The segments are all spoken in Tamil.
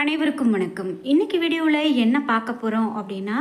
அனைவருக்கும் வணக்கம். இன்னைக்கு வீடியோவில் என்ன பார்க்க போகிறோம் அப்படின்னா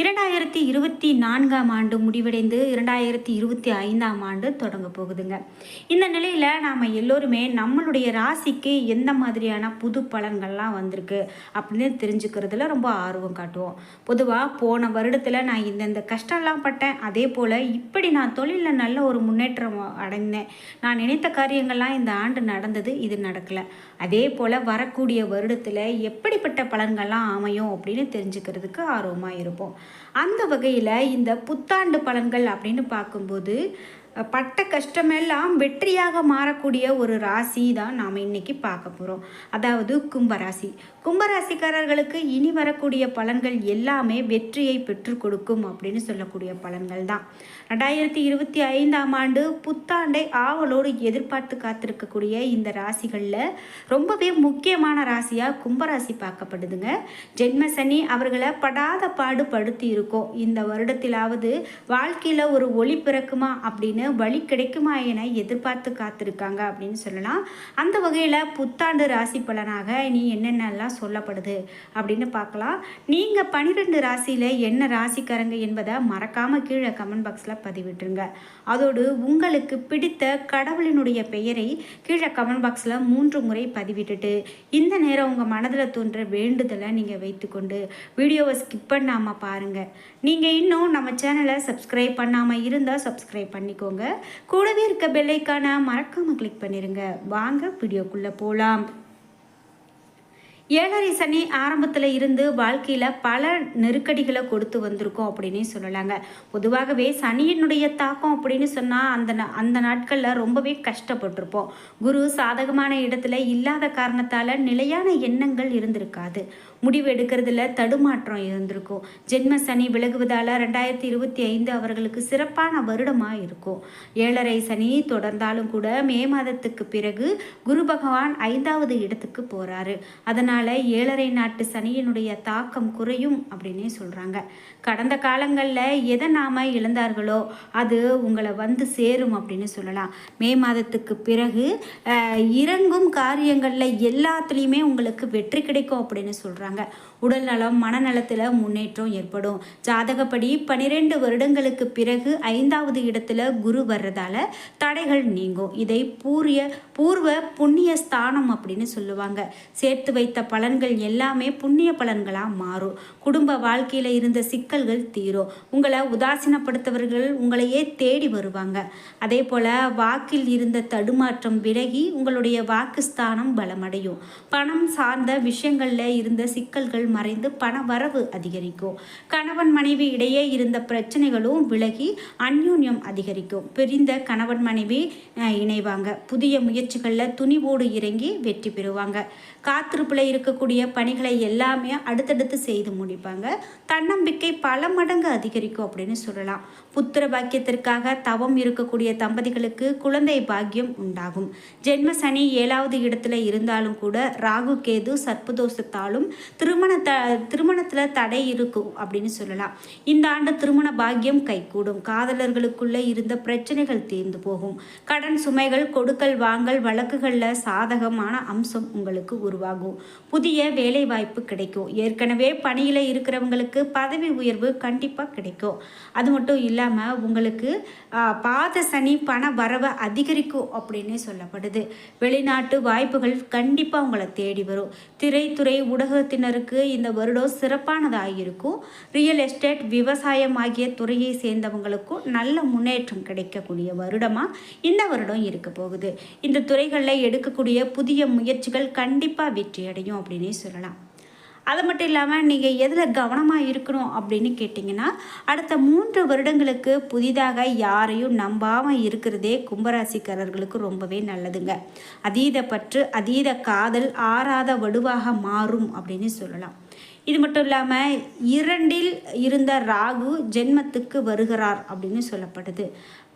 இரண்டாயிரத்தி இருபத்தி நான்காம் ஆண்டு முடிவடைந்து இரண்டாயிரத்தி இருபத்தி ஐந்தாம் ஆண்டு தொடங்க போகுதுங்க. இந்த நிலையில் நாம் எல்லோருமே நம்மளுடைய ராசிக்கு எந்த மாதிரியான புது பலன்கள்லாம் வந்திருக்கு அப்படின்னு தெரிஞ்சுக்கிறதுல ரொம்ப ஆர்வம் காட்டுவோம். பொதுவாக போன வருடத்தில் நான் இந்தந்த கஷ்டம்லாம் பட்டேன். அதே போல் இப்படி நான் தொழிலில் நல்ல ஒரு முன்னேற்றம் அடைந்தேன். நான் நினைத்த காரியங்கள்லாம் இந்த ஆண்டு நடந்தது இது நடக்கலை. அதே போல் வரக்கூடிய வருடத்தில் எப்படிப்பட்ட பலன்கள்லாம் அமையும் அப்படின்னு தெரிஞ்சுக்கிறதுக்கு ஆர்வமாக இருப்போம். அந்த வகையில் இந்த புத்தாண்டு பலன்கள் அப்படின்னு பார்க்கும்போது பட்ட கஷ்டமெல்லாம் வெற்றியாக மாறக்கூடிய ஒரு ராசி தான் நாம் இன்னைக்கு பார்க்க போகிறோம் அதாவது கும்பராசி. கும்பராசிக்காரர்களுக்கு இனி வரக்கூடிய பலன்கள் எல்லாமே வெற்றியை பெற்று கொடுக்கும் அப்படின்னு சொல்லக்கூடிய பலன்கள் தான். ரெண்டாயிரத்தி இருபத்தி ஐந்தாம் ஆண்டு புத்தாண்டை ஆவலோடு எதிர்பார்த்து காத்திருக்கக்கூடிய இந்த ராசிகளில் ரொம்பவே முக்கியமான ராசியாக கும்பராசி பார்க்கப்படுதுங்க. ஜென்மசனி அவர்களை படாத பாடு படுத்தி இருக்கோம். இந்த வருடத்திலாவது வாழ்க்கையில் ஒரு ஒளி பிறக்குமா அப்படின்னு வழி கிடைக்குமா என எதிர்பார்த்து காத்திருக்காங்க அப்படின்னு சொல்லலாம். அந்த வகையில் புத்தாண்டு ராசி பலனாக இனி என்னென்னலாம் சொல்லப்படுது அப்படின்னு பார்க்கலாம். நீங்கள் பனிரெண்டு ராசியில் என்ன ராசிக்காரங்க என்பதை மறக்காமல் கீழே கமெண்ட் பாக்ஸில் பதிவிட்டுருங்க. அதோடு உங்களுக்கு பிடித்த கடவுளினுடைய பெயரை கீழே கமெண்ட் பாக்ஸில் மூன்று முறை பதிவிட்டுட்டு இந்த நேரம் உங்கள் மனதில் தோன்ற வேண்டுதலை நீங்கள் வைத்துக்கொண்டு வீடியோவை ஸ்கிப் பண்ணாமல் பாருங்கள் நீங்கள் இன்னும் நம்ம சேனலை சப்ஸ்கிரைப் பண்ணாமல் இருந்தால் சப்ஸ்கிரைப் பண்ணிக்கோங்க. கூடவே இருக்க பெல்லைக்கான மறக்காமல் கிளிக் பண்ணிடுங்க வாங்க வீடியோக்குள்ளே போகலாம் ஏழரை சனி ஆரம்பத்தில் இருந்து வாழ்க்கையில் பல நெருக்கடிகளை கொடுத்து வந்திருக்கோம் அப்படின்னே சொல்லலாங்க. பொதுவாகவே சனியினுடைய தாக்கம் அப்படின்னு சொன்னால் அந்த அந்த நாட்களில் ரொம்பவே கஷ்டப்பட்டிருப்போம். குரு சாதகமான இடத்துல இல்லாத காரணத்தால் நிலையான எண்ணங்கள் இருந்திருக்காது. முடிவு எடுக்கிறதுல தடுமாற்றம் இருந்திருக்கும். ஜென்ம சனி விலகுவதால் ரெண்டாயிரத்தி இருபத்தி ஐந்து அவர்களுக்கு சிறப்பான வருடமாக இருக்கும். ஏழரை சனி தொடர்ந்தாலும் கூட மே மாதத்துக்கு பிறகு குரு பகவான் ஐந்தாவது இடத்துக்கு போகிறாரு அதனால் ஏழரை நாட்டு சனியினுடைய தாக்கம் குறையும் அப்படின்னே சொல்கிறாங்க கடந்த காலங்களில் எதை நாம் இழந்தார்களோ அது உங்களை வந்து சேரும் அப்படின்னு சொல்லலாம். மே மாதத்துக்கு பிறகு இறங்கும் காரியங்களில் எல்லாத்துலேயுமே உங்களுக்கு வெற்றி கிடைக்கும் அப்படின்னு சொல்கிறாங்க உடல் நலம் மனநலத்தில் முன்னேற்றம் ஏற்படும். ஜாதகப்படி பனிரெண்டு வருடங்களுக்கு பிறகு ஐந்தாவது இடத்துல குரு வர்றதால தடைகள் நீங்கும். இதை பூரிய பூர்வ புண்ணிய ஸ்தானம் அப்படின்னு சொல்லுவாங்க. சேர்த்து வைத்த பலன்கள் எல்லாமே புண்ணிய பலன்களாக மாறும். குடும்ப வாழ்க்கையில் இருந்த சிக்கல்கள் தீரும். உங்களை உதாசீனப்படுத்தவர்கள் உங்களையே தேடி வருவாங்க. அதே போல் வாக்கில் இருந்த தடுமாற்றம் விலகி உங்களுடைய வாக்குஸ்தானம் பலமடையும். பணம் சார்ந்த விஷயங்களில் இருந்த சிக்கல்கள் மறைந்து பண வரவு அதிகரிக்கும். கணவன் மனைவி இடையே இருந்த பிரச்சனைகளும் விலகி அந்யோன்யம் அதிகரிக்கும். பிரிந்த கணவன் மனைவி இணைவாங்க. புதிய முயற்சிகளில் துணிவோடு இறங்கி வெற்றி பெறுவாங்க. காத்திருப்பில் இருக்கக்கூடிய பணிகளை எல்லாமே அடுத்தடுத்து செய்து முடிப்பாங்க. தன்னம்பிக்கை பல மடங்கு அதிகரிக்கும் அப்படின்னு சொல்லலாம். புத்திர பாக்கியத்திற்காக தவம் இருக்கக்கூடிய தம்பதிகளுக்கு குழந்தை பாக்கியம் உண்டாகும். ஜென்ம சனி ஏழாவது இடத்துல இருந்தாலும் கூட ராகு கேது சர்ப்பதோஷத்தாலும் திருமண த திருமணத்தில் தடை இருக்கும் அப்படின்னு சொல்லலாம். இந்த ஆண்டு திருமண பாக்கியம் கைகூடும். காதலர்களுக்குள்ளே இருந்த பிரச்சனைகள் தீர்ந்து போகும். கடன் சுமைகள் கொடுக்கல் வாங்கல் வழக்குகளில் சாதகமான அம்சம் உங்களுக்கு உருவாகும். புதிய வேலை வாய்ப்பு கிடைக்கும். ஏற்கனவே பணியில் இருக்கிறவங்களுக்கு பதவி உயர்வு கண்டிப்பாக கிடைக்கும். அது மட்டும் இல்லாமல் உங்களுக்கு பாத சனி பண வரவை அதிகரிக்கும் அப்படின்னே சொல்லப்படுது. வெளிநாட்டு வாய்ப்புகள் கண்டிப்பாக உங்களை தேடி வரும். திரைத்துறை ஊடகத்தினருக்கு இந்த வருடம் சிறப்பானதாக இருக்கும் ரியல் எஸ்டேட் விவசாயம் ஆகிய துறையை சேர்ந்தவங்களுக்கும் நல்ல முன்னேற்றம் கிடைக்கக்கூடிய வருடமாக இந்த வருடம் இருக்க போகுது. இந்த துறைகளில் எடுக்கக்கூடிய புதிய முயற்சிகள் கண்டிப்பாக வெற்றி அடையும் அப்படின்னே சொல்லலாம். அது மட்டும் இல்லாமல் நீங்கள் எதில் கவனமாக இருக்கணும் அப்படின்னு கேட்டிங்கன்னா அடுத்த மூன்று வருடங்களுக்கு புதிதாக யாரையும் நம்பாமல் இருக்கிறதே கும்பராசிக்காரர்களுக்கு ரொம்பவே நல்லதுங்க. அதீத பற்று அதீத காதல் ஆறாத வடுவாக மாறும் அப்படின்னு சொல்லலாம். இது மட்டும் இல்லாமல் இரண்டில் இருந்த ராகு ஜென்மத்துக்கு வருகிறார் அப்படின்னு சொல்லப்படுது.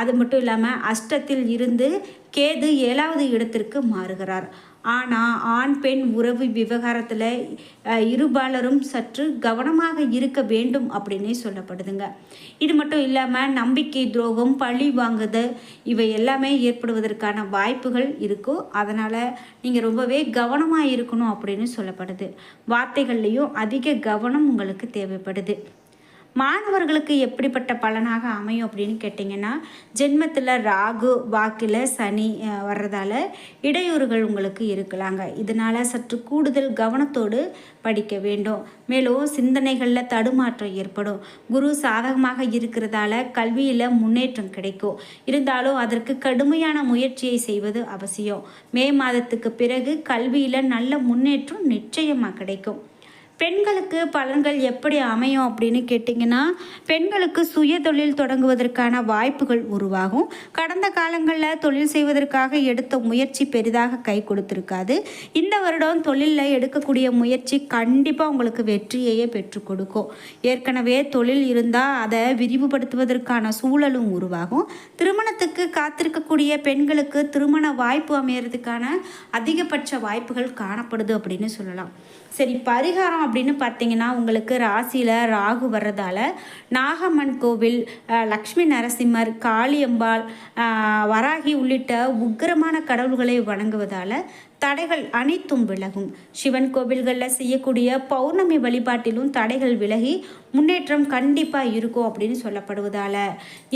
அது மட்டும் இல்லாமல் அஷ்டத்தில் இருந்து கேது ஏழாவது இடத்திற்கு மாறுகிறார். ஆனால் ஆண் பெண் உறவு விவகாரத்தில் இருபாலரும் சற்று கவனமாக இருக்க வேண்டும் அப்படின்னே சொல்லப்படுதுங்க. இது மட்டும் இல்லாமல் நம்பிக்கை துரோகம் பழி வாங்குது இவை எல்லாமே ஏற்படுவதற்கான வாய்ப்புகள் இருக்கும் அதனால் நீங்கள் ரொம்பவே கவனமாக இருக்கணும் அப்படின்னு சொல்லப்படுது. வார்த்தைகள்லேயும் அதிக கவனம் உங்களுக்கு தேவைப்படுது. மாணவர்களுக்கு எப்படிப்பட்ட பலனாக அமையும் அப்படின்னு கேட்டிங்கன்னா ஜென்மத்தில் ராகு வாக்கில் சனி வர்றதால இடையூறுகள் உங்களுக்கு இருக்கலாங்க. இதனால் சற்று கூடுதல் கவனத்தோடு படிக்க வேண்டும். மேலும் சிந்தனைகளில் தடுமாற்றம் ஏற்படும். குரு சாதகமாக இருக்கிறதால கல்வியில் முன்னேற்றம் கிடைக்கும். இருந்தாலும் அதற்கு கடுமையான முயற்சியை செய்வது அவசியம். மே மாதத்துக்கு பிறகு கல்வியில் நல்ல முன்னேற்றம் நிச்சயமாக கிடைக்கும். பெண்களுக்கு பலன்கள் எப்படி அமையும் அப்படின்னு கேட்டிங்கன்னா பெண்களுக்கு சுய தொழில் தொடங்குவதற்கான வாய்ப்புகள் உருவாகும். கடந்த காலங்களில் தொழில் செய்வதற்காக எடுத்த முயற்சி பெரிதாக கை கொடுத்துருக்காது. இந்த வருடம் தொழிலில் எடுக்கக்கூடிய முயற்சி கண்டிப்பாக உங்களுக்கு வெற்றியையே பெற்று கொடுக்கும். ஏற்கனவே தொழில் இருந்தால் அதை விரிவுபடுத்துவதற்கான சூழலும் உருவாகும். திருமணத்துக்கு காத்திருக்கக்கூடிய பெண்களுக்கு திருமண வாய்ப்பு அமையறதுக்கான அதிகபட்ச வாய்ப்புகள் காணப்படுது அப்படின்னு சொல்லலாம். சரி பரிகாரம் அப்படின்னு பார்த்தீங்கன்னா உங்களுக்கு ராசியில் ராகு வர்றதால நாகம்மன் கோவில் லக்ஷ்மி நரசிம்மர் காளியம்பாள் வராகி உள்ளிட்ட உக்கிரமான கடவுள்களை வணங்குவதால் தடைகள் அனைத்தும் விலகும். சிவன் கோவில்களில் செய்யக்கூடிய பௌர்ணமி வழிபாட்டிலும் தடைகள் விலகி முன்னேற்றம் கண்டிப்பாக இருக்கும் அப்படின்னு சொல்லப்படுவதால்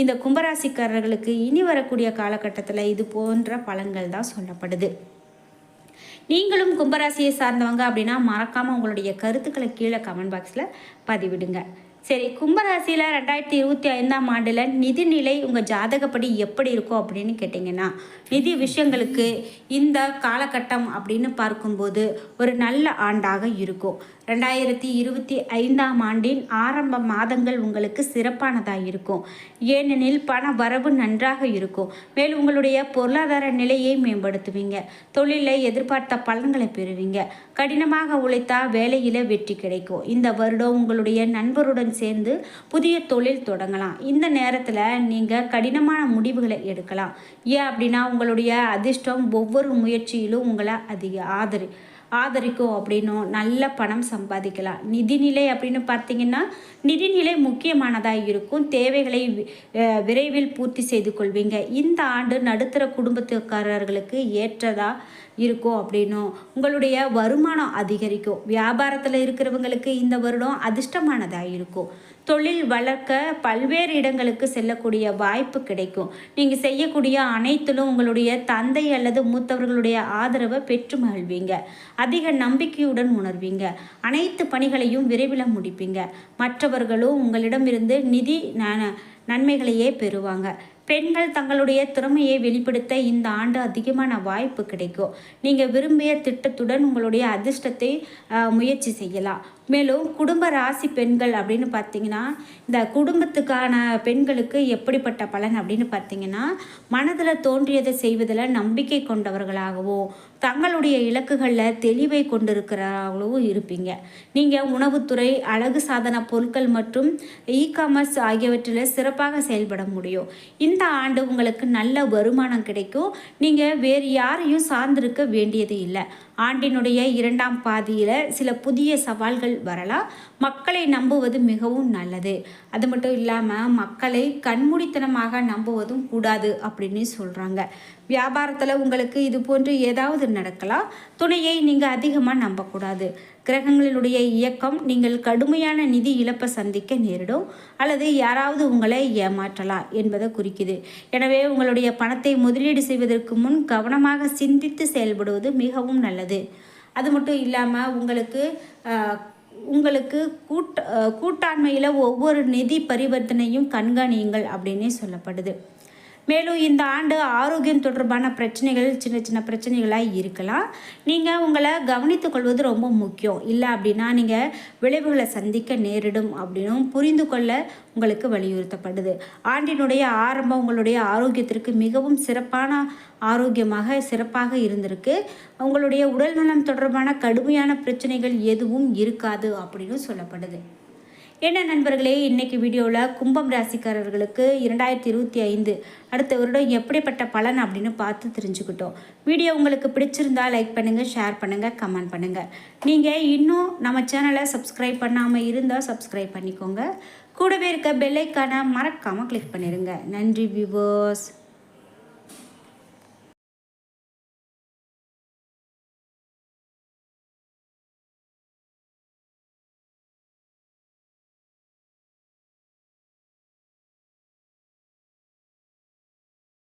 இந்த கும்பராசிக்காரர்களுக்கு இனி வரக்கூடிய காலகட்டத்தில் இது போன்ற பலன்கள் தான் சொல்லப்படுது. நீங்களும் கும்பராசியை சார்ந்தவங்க அப்படின்னா மறக்காமல் உங்களுடைய கருத்துக்களை கீழே கமெண்ட் பாக்ஸில் பதிவிடுங்க. சரி கும்பராசியில் ரெண்டாயிரத்தி இருபத்தி ஐந்தாம் ஆண்டில் நிதிநிலை உங்கள் ஜாதகப்படி எப்படி இருக்கும் அப்படின்னு கேட்டிங்கன்னா நிதி விஷயங்களுக்கு இந்த காலகட்டம் அப்படின்னு பார்க்கும்போது ஒரு நல்ல ஆண்டாக இருக்கும். ரெண்டாயிரத்தி இருபத்தி ஐந்தாம் ஆண்டின் ஆரம்ப மாதங்கள் உங்களுக்கு சிறப்பானதாக இருக்கும். ஏனெனில் பண வரவு நன்றாக இருக்கும். மேலும் உங்களுடைய பொருளாதார நிலையை மேம்படுத்துவீங்க. தொழிலில் எதிர்பார்த்த பலன்களை பெறுவீங்க. கடினமாக உழைத்தா வேலையில் வெற்றி கிடைக்கும். இந்த வருடம் உங்களுடைய நண்பருடன் சேர்ந்து புதிய தொழில் தொடங்கலாம். இந்த நேரத்தில் நீங்கள் கடினமான முடிவுகளை எடுக்கலாம். ஏன் அப்படின்னா உங்களுடைய அதிர்ஷ்டம் ஒவ்வொரு முயற்சியிலும் உங்களை அதிக ஆதரி ஆதரிக்கும் அப்படின்னும் நல்ல பணம் சம்பாதிக்கலாம். நிதிநிலை அப்படின்னு பார்த்தீங்கன்னா நிதிநிலை முக்கியமானதாக இருக்கும். தேவைகளை விரைவில் பூர்த்தி செய்து கொள்வீங்க. இந்த ஆண்டு நடுத்தர குடும்பத்துக்காரர்களுக்கு ஏற்றதாக இருக்கும் அப்படின்னும் உங்களுடைய வருமானம் அதிகரிக்கும். வியாபாரத்தில் இருக்கிறவங்களுக்கு இந்த வருடம் அதிர்ஷ்டமானதாக இருக்கும். தொழில் வளர்க்க பல்வேறு இடங்களுக்கு செல்லக்கூடிய வாய்ப்பு கிடைக்கும். நீங்கள் செய்யக்கூடிய அனைத்திலும் உங்களுடைய தந்தை அல்லது மூத்தவர்களுடைய ஆதரவை பெற்று மகிழ்வீங்க. அதிக நம்பிக்கையுடன் உணர்வீங்க. அனைத்து பணிகளையும் விரைவில் முடிப்பீங்க. மற்றவர்களும் உங்களிடமிருந்து நிதி ந- நன்மைகளையே பெறுவாங்க. பெண்கள் தங்களுடைய திறமையை வெளிப்படுத்த இந்த ஆண்டு அதிகமான வாய்ப்பு கிடைக்கும். நீங்கள் விரும்பிய திட்டத்துடன் உங்களுடைய அதிர்ஷ்டத்தை முயற்சி செய்யலாம். மேலும் குடும்ப ராசி பெண்கள் அப்படின்னு பார்த்தீங்கன்னா இந்த குடும்பத்துக்கான பெண்களுக்கு எப்படிப்பட்ட பலன் அப்படின்னு பார்த்தீங்கன்னா மனதில் தோன்றியதை செய்வதில் நம்பிக்கை கொண்டவர்களாகவும் தங்களுடைய இலக்குகளில் தெளிவை கொண்டிருக்கிறவங்களும் இருப்பீங்க. நீங்கள் உணவுத்துறை அழகு சாதன பொருட்கள் மற்றும் இ காமர்ஸ் ஆகியவற்றில் சிறப்பாக செயல்பட முடியும். இந்த ஆண்டு உங்களுக்கு நல்ல வருமானம் கிடைக்கும். நீங்கள் வேறு யாரையும் சார்ந்திருக்க வேண்டியது இல்லை. ஆண்டினுடைய இரண்டாம் பாதியில் சில புதிய சவால்கள் வரலாம். மக்களை நம்புவது மிகவும் நல்லது. அது மட்டும் இல்லாமல் மக்களை கண்மூடித்தனமாக நம்புவதும் கூடாது அப்படின்னு சொல்கிறாங்க வியாபாரத்தில் உங்களுக்கு இது போன்று ஏதாவது நடக்கலாம். துணையை நீங்கள் அதிகமாக நம்பக்கூடாது. கிரகங்களினுடைய இயக்கம் நீங்கள் கடுமையான நிதி இழப்பை சந்திக்க நேரிடும் அல்லது யாராவது உங்களை ஏமாற்றலாம் என்பதை குறிக்குது. எனவே உங்களுடைய பணத்தை முதலீடு செய்வதற்கு முன் கவனமாக சிந்தித்து செயல்படுவது மிகவும் நல்லது. அது மட்டும் இல்லாமல் உங்களுக்கு உங்களுக்கு கூட்ட கூட்டாண்மையில் ஒவ்வொரு நிதி பரிவர்த்தனையும் கண்காணியுங்கள் அப்படின்னே சொல்லப்படுது. மேலும் இந்த ஆண்டு ஆரோக்கியம் தொடர்பான பிரச்சனைகள் சின்ன சின்ன பிரச்சனைகளாக இருக்கலாம். நீங்கள் உங்களை கவனித்துக்கொள்வது ரொம்ப முக்கியம். இல்லை அப்படின்னா நீங்கள் விளைவுகளை சந்திக்க நேரிடும் அப்படின்னும் புரிந்து கொள்ள உங்களுக்கு வலியுறுத்தப்படுது. ஆண்டினுடைய ஆரம்பம் உங்களுடைய ஆரோக்கியத்திற்கு மிகவும் சிறப்பான ஆரோக்கியமாக சிறப்பாக இருந்திருக்கு. உங்களுடைய உடல் நலம் தொடர்பான கடுமையான பிரச்சனைகள் எதுவும் இருக்காது அப்படின்னு சொல்லப்படுது. என்ன நண்பர்களே இன்றைக்கி வீடியோவில் கும்பம் ராசிக்காரர்களுக்கு இரண்டாயிரத்தி இருபத்தி ஐந்து அடுத்த வருடம் எப்படிப்பட்ட பலன் அப்படின்னு பார்த்து தெரிஞ்சுக்கிட்டோம். வீடியோ உங்களுக்கு பிடிச்சிருந்தா லைக் பண்ணுங்கள் ஷேர் பண்ணுங்கள் கமெண்ட் பண்ணுங்கள் நீங்கள் இன்னும் நம்ம சேனலை சப்ஸ்கிரைப் பண்ணாமல் இருந்தால் சப்ஸ்கிரைப் பண்ணிக்கோங்க. கூடவே இருக்க பெல்லைக்கான மறக்காமல் கிளிக் பண்ணிடுங்க நன்றி வியூவர்ஸ்